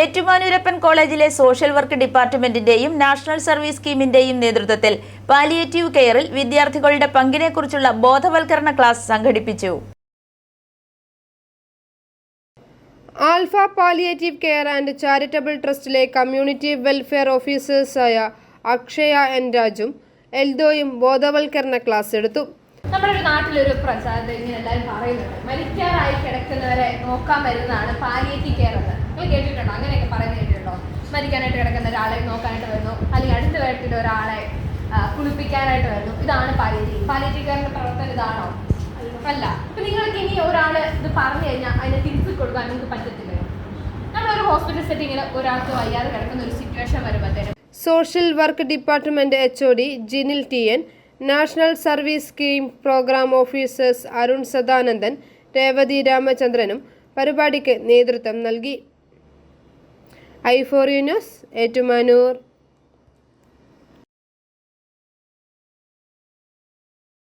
ഏറ്റുമാനൂരപ്പൻ കോളേജിലെ social work ഡിപ്പാർട്ട്മെന്റിന്റെയും national service സ്കീമിന്റെയും നേതൃത്വത്തിൽ പാലിയേറ്റീവ് കെയറിൽ വിദ്യാർത്ഥികളുടെ പങ്കിനെക്കുറിച്ചുള്ള ബോധവൽക്കരണ ക്ലാസ് സംഘടിപ്പിച്ചു. Alpha palliative care and charitable ട്രസ്റ്റിലെ community welfare ഓഫീസേഴ്സായ അക്ഷയ എൻ രാജും എൽദോയും ബോധവൽക്കരണ ക്ലാസ് എടുത്തു. നമ്മുടെ ഒരു നാട്ടിലൊരു പ്രസാദം ഇങ്ങനെ എല്ലാവരും പറയുന്നുണ്ട്. മരിക്കാറായി കിടക്കുന്നവരെ നോക്കാൻ വരുന്നതാണ് പാലിയേറ്റീവ് കെയർ എന്ന്. കേട്ടിട്ടുണ്ടോ? മരിക്കാനായിട്ട് കിടക്കുന്ന ഒരാളെ നോക്കാനായിട്ട് വരുന്നു. അല്ലെങ്കിൽ അടുത്ത വീട്ടിൽ ഒരാളെ കുളിപ്പിക്കാനായിട്ട് വരുന്നു. ഇതാണ് പാലിയേറ്റീവ് പാലിയേറ്റീവ് കെയറിന്റെ പ്രവർത്തനം ഇതാണോ? അല്ല. അപ്പൊ നിങ്ങൾക്ക് ഇനി ഒരാൾ ഇത് പറഞ്ഞു കഴിഞ്ഞാൽ അതിനെ തിരിച്ചു കൊടുക്കാൻ നിങ്ങൾക്ക് പറ്റത്തില്ല നമ്മളൊരു ഹോസ്പിറ്റൽ സെറ്റിങ്ങിൽ ഒരാൾക്ക് വയ്യാതെ കിടക്കുന്ന ഒരു സിറ്റുവേഷൻ വരുമ്പോഴത്തേനും social work department H O D Jinil T N national service scheme programme officers Arun Sadanandan Revathi രാമചന്ദ്രനും പരിപാടിക്ക് നേതൃത്വം നൽകി. ഐ ഏറ്റുമാനൂർ.